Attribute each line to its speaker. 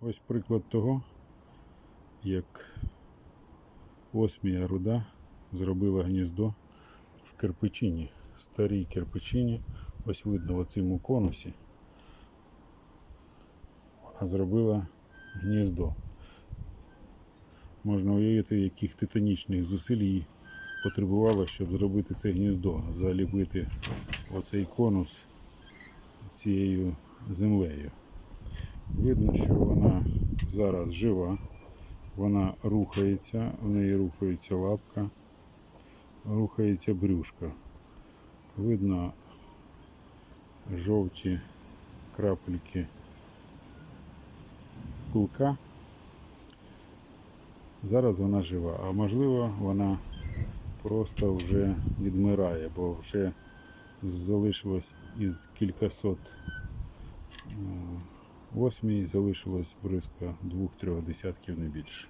Speaker 1: Ось приклад того, як осмія руда зробила гніздо в кирпичині, старій кирпичині. Ось видно в цьому конусі. Вона зробила гніздо. Можна уявити, яких титанічних зусиль їй потребувало, щоб зробити це гніздо, заліпити оцей конус цією землею. Видно, що вона зараз жива, вона рухається, в неї рухається лапка, рухається брюшка. Видно жовті крапельки пилка. Зараз вона жива, а можливо вона просто вже відмирає, бо вже залишилось із кількасот Восьмій залишилось близько двох-трьох десятків не більше.